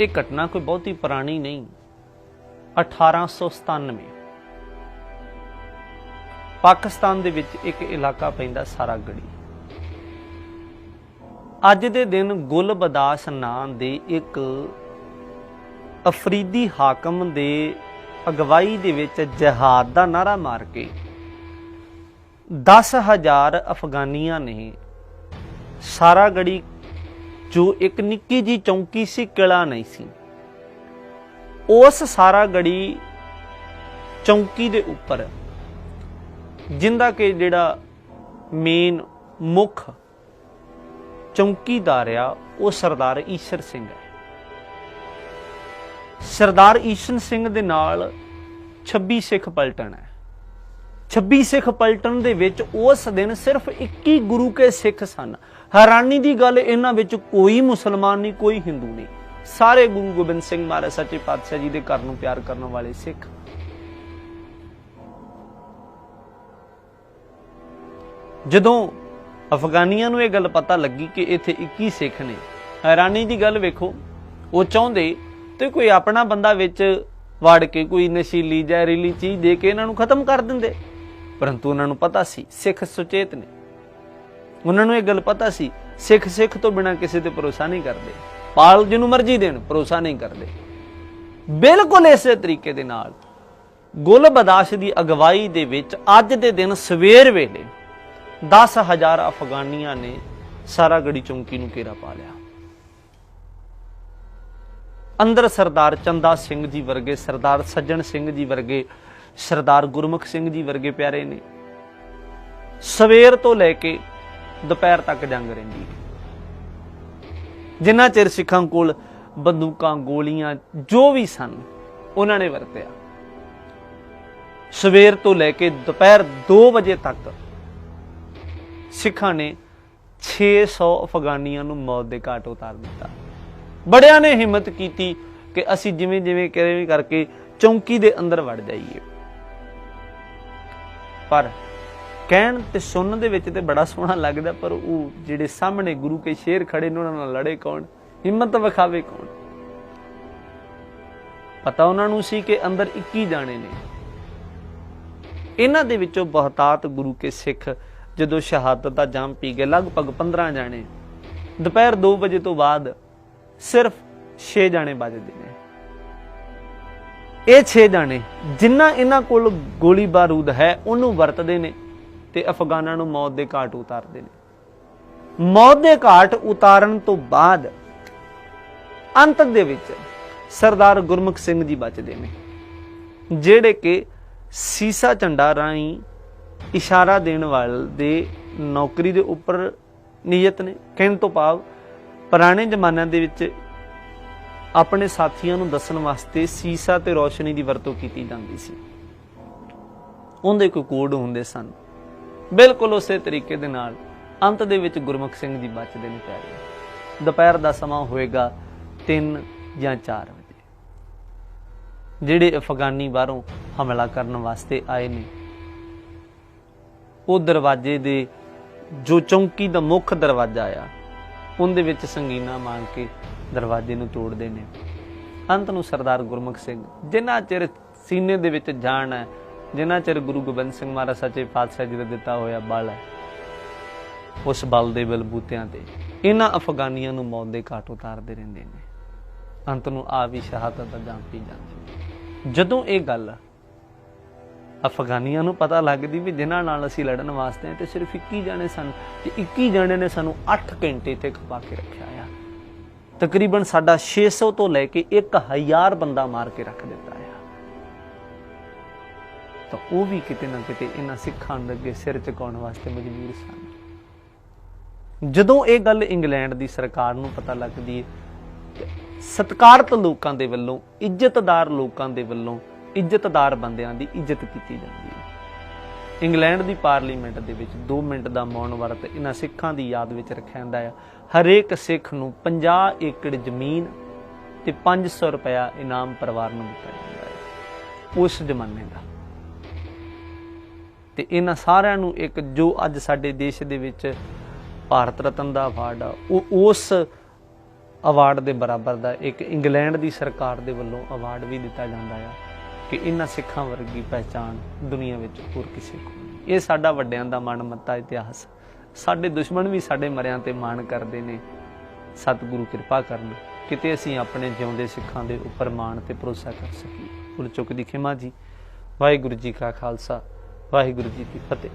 ਇਹ ਘਟਨਾ ਕੋਈ ਬਹੁਤੀ ਪੁਰਾਣੀ ਨਹੀਂ। 1897 ਪਾਕਿਸਤਾਨ ਦੇ ਵਿੱਚ ਇੱਕ ਇਲਾਕਾ ਪੈਂਦਾ ਸਾਰਾਗੜੀ। ਅੱਜ ਦੇ ਦਿਨ ਗੁਲ ਬਦਾਸ ਨਾਂ ਦੇ ਇੱਕ ਅਫਰੀਦੀ ਹਾਕਮ ਦੇ ਅਗਵਾਈ ਦੇ ਵਿੱਚ ਜਹਾਦ ਦਾ ਨਾਰਾ ਮਾਰ ਕੇ 10000 ਅਫਗਾਨੀਆਂ ਨੇ ਸਾਰਾਗੜੀ ਜੋ ਇੱਕ ਨਿੱਕੀ ਜੀ ਚੌਂਕੀ ਸੀ, ਕਿਲਾ ਨਹੀਂ ਸੀ। ਉਸ ਸਾਰਾ ਗੜੀ ਚੌਂਕੀ ਦੇ ਉੱਪਰ। ਜਿੰਦਾ ਕਿ ਜਿਹੜਾ ਮੇਨ ਮੁੱਖ ਚੌਂਕੀਦਾਰ ਆ ਉਹ ਸਰਦਾਰ ਈਸ਼ਰ ਸਿੰਘ ਹੈ। ਸਰਦਾਰ ਈਸ਼ਨ ਸਿੰਘ ਦੇ ਨਾਲ 26 ਸਿੱਖ ਪਲਟਣ ਹੈ। 26 ਸਿੱਖ ਪਲਟਣ ਦੇ ਵਿੱਚ ਉਸ ਦਿਨ ਸਿਰਫ 21 ਗੁਰੂ ਕੇ ਸਿੱਖ ਸਨ। ਹੈਰਾਨੀ ਦੀ ਗੱਲ ਇਹਨਾਂ ਵਿੱਚ ਕੋਈ ਮੁਸਲਮਾਨ ਨਹੀਂ, ਕੋਈ ਹਿੰਦੂ ਨਹੀਂ। ਸਾਰੇ ਗੁਰੂ ਗੋਬਿੰਦ ਸਿੰਘ ਮਹਾਰਾਜ ਸੱਚੇ ਪਾਤਸ਼ਾਹ ਜੀ ਦੇ ਘਰ ਨੂੰ ਪਿਆਰ ਕਰਨ ਵਾਲੇ ਸਿੱਖ। ਜਦੋਂ ਅਫਗਾਨੀਆਂ ਨੂੰ ਇਹ ਗੱਲ ਪਤਾ ਲੱਗੀ ਕਿ ਇੱਥੇ 21 ਸਿੱਖ ਨੇ, ਹੈਰਾਨੀ ਦੀ ਗੱਲ ਵੇਖੋ, ਉਹ ਚਾਹੁੰਦੇ ਤੇ ਕੋਈ ਆਪਣਾ ਬੰਦਾ ਵਿੱਚ ਵੜ ਕੇ ਕੋਈ ਨਸ਼ੀਲੀ ਜ਼ਹਿਰੀਲੀ ਚੀਜ਼ ਦੇ ਕੇ ਇਹਨਾਂ ਨੂੰ ਖਤਮ ਕਰ ਦਿੰਦੇ। ਪਰੰਤੂ ਉਹਨਾਂ ਨੂੰ ਪਤਾ ਸੀ, ਸਿੱਖ ਸੁਚੇਤ ਨੇ। ਉਹਨਾਂ ਨੂੰ ਇਹ ਗੱਲ ਪਤਾ ਸੀ, ਸਿੱਖ ਸਿੱਖ ਤੋਂ ਬਿਨਾ ਕਿਸੇ ਤੇ ਭਰੋਸਾ ਨਹੀਂ ਕਰਦੇ। ਪਾਲ ਜਿਹਨੂੰ ਮਰਜ਼ੀ ਦੇਣ, ਭਰੋਸਾ ਨਹੀਂ ਕਰਦੇ। ਬਿਲਕੁਲ ਇਸੇ ਤਰੀਕੇ ਦੇ ਨਾਲ ਗੁਲ ਬਦਾਸ਼ ਦੀ ਅਗਵਾਈ ਦੇ ਵਿੱਚ ਅੱਜ ਦੇ ਦਿਨ ਸਵੇਰ ਵੇਲੇ 10000 ਅਫਗਾਨੀਆਂ ਨੇ ਸਾਰਾ ਗੜੀ ਚੌਂਕੀ ਨੂੰ ਘੇਰਾ ਪਾ ਲਿਆ। ਅੰਦਰ ਸਰਦਾਰ ਚੰਦਾ ਸਿੰਘ ਜੀ ਵਰਗੇ, ਸਰਦਾਰ ਸੱਜਣ ਸਿੰਘ ਜੀ ਵਰਗੇ ਸਰਦਾਰ ਗੁਰਮੁਖ ਸਿੰਘ ਜੀ ਵਰਗੇ ਪਿਆਰੇ ਨੇ। ਸਵੇਰ ਤੋਂ ਲੈ ਕੇ ਦੁਪਹਿਰ ਤੱਕ ਜੰਗ ਰਹਿੰਦੀ ਹੈ। ਜਿੰਨਾ ਚਿਰ ਸਿੱਖਾਂ ਕੋਲ ਬੰਦੂਕਾਂ, ਗੋਲੀਆਂ ਜੋ ਵੀ ਸਨ, ਉਹਨਾਂ ਨੇ ਵਰਤਿਆ। ਸਵੇਰ ਤੋਂ ਲੈ ਕੇ ਦੁਪਹਿਰ 2 ਵਜੇ ਤੱਕ ਸਿੱਖਾਂ ਨੇ 600 ਅਫਗਾਨੀਆਂ ਨੂੰ ਮੌਤ ਦੇ ਘਾਟ ਉਤਾਰ ਦਿੱਤਾ। ਬੜਿਆਂ ਨੇ ਹਿੰਮਤ ਕੀਤੀ ਕਿ ਅਸੀਂ ਜਿਵੇਂ ਜਿਵੇਂ ਕਿਵੇਂ ਕਰਕੇ ਚੌਂਕੀ ਦੇ ਅੰਦਰ ਵੜ ਜਾਈਏ। ਪਰ ਕਹਿਣ ਤੇ ਸੁਣਨ ਦੇ ਵਿੱਚ ਤੇ ਬੜਾ ਸੋਹਣਾ ਲੱਗਦਾ, ਪਰ ਉਹ ਜਿਹੜੇ ਸਾਹਮਣੇ ਗੁਰੂ ਕੇ ਸ਼ੇਰ ਖੜੇ ਨੇ, ਉਹਨਾਂ ਨਾਲ ਲੜੇ ਕੌਣ? ਹਿੰਮਤ ਵਿਖਾਵੇ ਕੌਣ? ਪਤਾ ਉਹਨਾਂ ਨੂੰ ਸੀ ਕਿ ਅੰਦਰ 21 ਜਾਣੇ ਨੇ। ਇਹਨਾਂ ਦੇ ਵਿੱਚੋਂ ਬਹੁਤਾਤ ਗੁਰੂ ਕੇ ਸਿੱਖ ਜਦੋਂ ਸ਼ਹਾਦਤ ਦਾ ਜਾਮ ਪੀ ਗਏ, ਲਗਭਗ 15 ਜਾਣੇ। ਦੁਪਹਿਰ 2 ਵਜੇ ਤੋਂ ਬਾਅਦ ਸਿਰਫ 6 ਜਾਣੇ ਬਚਦੇ ਨੇ। ਇਹ 6 ਜਾਣੇ, ਜਿੰਨਾ ਇਹਨਾਂ ਕੋਲ ਗੋਲੀ ਬਾਰੂਦ ਹੈ, ਉਹਨੂੰ ਵਰਤਦੇ ਨੇ ਤੇ ਅਫਗਾਨਾਂ ਨੂੰ ਮੌਤ ਦੇ ਘਾਟ ਉਤਾਰਦੇ ਨੇ। ਮੌਤ ਦੇ ਘਾਟ ਉਤਾਰਨ ਤੋਂ ਬਾਅਦ ਅੰਤ ਦੇ ਵਿੱਚ ਸਰਦਾਰ ਗੁਰਮੁਖ ਸਿੰਘ ਜੀ ਬਚਦੇ ਨੇ, ਜਿਹੜੇ ਕਿ ਸੀਸਾ ਝੰਡਾ ਰਾਹੀਂ ਇਸ਼ਾਰਾ ਦੇਣ ਵਾਲ ਦੇ ਨੌਕਰੀ ਦੇ ਉੱਪਰ ਨਿਯਤ ਨੇ, ਕਹਿਣ ਤੋਂ ਭਾਵ ਪੁਰਾਣੇ ਜ਼ਮਾਨਿਆਂ ਦੇ ਵਿੱਚ ਆਪਣੇ ਸਾਥੀਆਂ ਨੂੰ ਦੱਸਣ ਵਾਸਤੇ ਸੀਸਾ ਤੇ ਰੋਸ਼ਨੀ ਦੀ ਵਰਤੋਂ ਕੀਤੀ ਜਾਂਦੀ ਸੀ। ਉਹਦੇ ਕੋਈ ਕੋਡ ਹੁੰਦੇ ਸਨ। ਬਿਲਕੁਲ ਉਸੇ ਤਰੀਕੇ ਦੇ ਨਾਲ ਅੰਤ ਦੇ ਵਿੱਚ ਗੁਰਮੁਖ ਸਿੰਘ ਜੀ ਬਚਦੇ ਨੇ ਪਿਆਰੇ ਦੁਪਹਿਰ ਦਾ ਸਮਾਂ ਹੋਏਗਾ 3 ਜਾਂ 4 ਵਜੇ। ਜਿਹੜੇ ਅਫਗਾਨੀ ਬਾਹਰੋਂ ਹਮਲਾ ਕਰਨ ਵਾਸਤੇ ਆਏ ਨੇ, ਉਹ ਦਰਵਾਜ਼ੇ ਦੇ ਜੋ ਚੌਂਕੀ ਦਾ ਮੁੱਖ ਦਰਵਾਜ਼ਾ ਆ ਉਹਦੇ ਵਿੱਚ ਸੰਗੀਨਾ ਮਾਰ ਕੇ ਦਰਵਾਜ਼ੇ ਨੂੰ ਤੋੜਦੇ ਨੇ। ਅੰਤ ਨੂੰ ਸਰਦਾਰ ਗੁਰਮੁਖ ਸਿੰਘ, ਜਿੰਨਾ ਚਿਰ ਸੀਨੇ ਦੇ ਵਿੱਚ ਜਾਣ ਹੈ, ਜਿੰਨਾ ਚਿਰ ਗੁਰੂ ਗੋਬਿੰਦ ਸਿੰਘ ਮਹਾਰਾਜ ਸੱਚੇ ਪਾਤਸ਼ਾਹ ਜੀ ਦਾ ਦਿੱਤਾ ਹੋਇਆ ਬਲ ਹੈ, ਉਸ ਬਲ ਦੇ ਬਲਬੂਤਿਆਂ ਤੇ ਇਹਨਾਂ ਅਫਗਾਨੀਆਂ ਨੂੰ ਮੌਤ ਦੇ ਘਾਟ ਉਤਾਰਦੇ ਰਹਿੰਦੇ ਨੇ। ਅੰਤ ਨੂੰ ਆ ਵੀ ਸ਼ਹਾਦਤ ਦਾ ਜਾਮ ਪੀ ਜਾਂਦੇ ਜਦੋਂ ਇਹ ਗੱਲ ਅਫਗਾਨੀਆਂ ਨੂੰ ਪਤਾ ਲੱਗਦੀ ਵੀ ਜਿਨ੍ਹਾਂ ਨਾਲ ਅਸੀਂ ਲੜਨ ਵਾਸਤੇ ਆਏ ਤੇ ਸਿਰਫ 21 ਜਾਣੇ ਸਨ ਤੇ 21 ਜਾਣੇ ਨੇ ਸਾਨੂੰ 8 ਘੰਟੇ ਤੇ ਖਪਾ ਕੇ ਰੱਖਿਆ ਆ। ਤਕਰੀਬਨ ਸਾਡਾ 600 ਤੋਂ ਲੈ ਕੇ 1000 ਬੰਦਾ ਮਾਰ ਕੇ ਰੱਖ ਦਿੱਤਾ ਆ। ਤਾਂ ਉਹ ਵੀ ਕਿਤੇ ਨਾ ਕਿਤੇ ਇਹਨਾਂ ਸਿੱਖਾਂ ਦੇ ਅੱਗੇ ਸਿਰ ਝੁਕਾਉਣ ਵਾਸਤੇ ਮਜਬੂਰ ਸਨ। ਜਦੋਂ ਇਹ ਗੱਲ ਇੰਗਲੈਂਡ ਦੀ ਸਰਕਾਰ ਨੂੰ ਪਤਾ ਲੱਗਦੀ ਹੈ, ਸਤਕਾਰਤ ਲੋਕਾਂ ਦੇ ਵੱਲੋਂ, ਇੱਜ਼ਤਦਾਰ ਲੋਕਾਂ ਦੇ ਵੱਲੋਂ ਇੱਜ਼ਤਦਾਰ ਬੰਦਿਆਂ ਦੀ ਇੱਜ਼ਤ ਕੀਤੀ ਜਾਂਦੀ ਹੈ। ਇੰਗਲੈਂਡ ਦੀ ਪਾਰਲੀਮੈਂਟ ਦੇ ਵਿੱਚ 2 ਮਿੰਟ ਦਾ ਮੌਨ ਵਰਤ ਇਹਨਾਂ ਸਿੱਖਾਂ ਦੀ ਯਾਦ ਵਿੱਚ ਰੱਖਿਆ ਜਾਂਦਾ ਹੈ ਹਰੇਕ ਸਿੱਖ ਨੂੰ 50 ਏਕੜ ਜ਼ਮੀਨ ਤੇ 500 ਰੁਪਇਆ ਇਨਾਮ ਪਰਿਵਾਰ ਨੂੰ ਦਿੱਤਾ ਜਾਂਦਾ ਹੈ। ਉਸ ਜ਼ਮਾਨੇ ਦਾ। ਤੇ ਇਹਨਾਂ ਸਾਰਿਆਂ ਨੂੰ ਇੱਕ ਜੋ ਅੱਜ ਸਾਡੇ ਦੇਸ਼ ਦੇ ਵਿੱਚ ਭਾਰਤ ਰਤਨ ਦਾ ਅਵਾਰਡ ਆ, ਉਹ ਉਸ ਅਵਾਰਡ ਦੇ ਬਰਾਬਰ ਦਾ ਇੱਕ ਇੰਗਲੈਂਡ ਦੀ ਸਰਕਾਰ ਦੇ ਵੱਲੋਂ ਅਵਾਰਡ ਵੀ ਦਿੱਤਾ ਜਾਂਦਾ ਆ। ਕਿ ਇਹਨਾਂ ਸਿੱਖਾਂ ਵਰਗੀ ਪਹਿਚਾਨ ਦੁਨੀਆ ਵਿੱਚ ਹੋਰ ਕਿਸੇ ਕੋਲ ਇਹ ਸਾਡਾ ਵੱਡਿਆਂ ਦਾ ਮਨਮੱਤਾ ਇਤਿਹਾਸ। ਸਾਡੇ ਦੁਸ਼ਮਣ ਵੀ ਸਾਡੇ ਮਰਿਆਂ ਤੇ ਮਾਣ ਕਰਦੇ ਨੇ। ਸਤਿਗੁਰੂ ਕਿਰਪਾ ਕਰਨ ਕਿਤੇ ਅਸੀਂ ਆਪਣੇ ਜਿਉਂਦੇ ਸਿੱਖਾਂ ਦੇ ਉੱਪਰ ਮਾਣ ਤੇ ਭਰੋਸਾ ਕਰ ਸਕੀਏ। ਭੁੱਲ ਚੁੱਕ ਦੀ ਖਿਮਾ ਜੀ। ਵਾਹਿਗੁਰੂ ਜੀ ਕਾ ਖਾਲਸਾ। ਵਾਹਿਗੁਰੂ ਜੀ ਕੀ ਫਤਿਹ।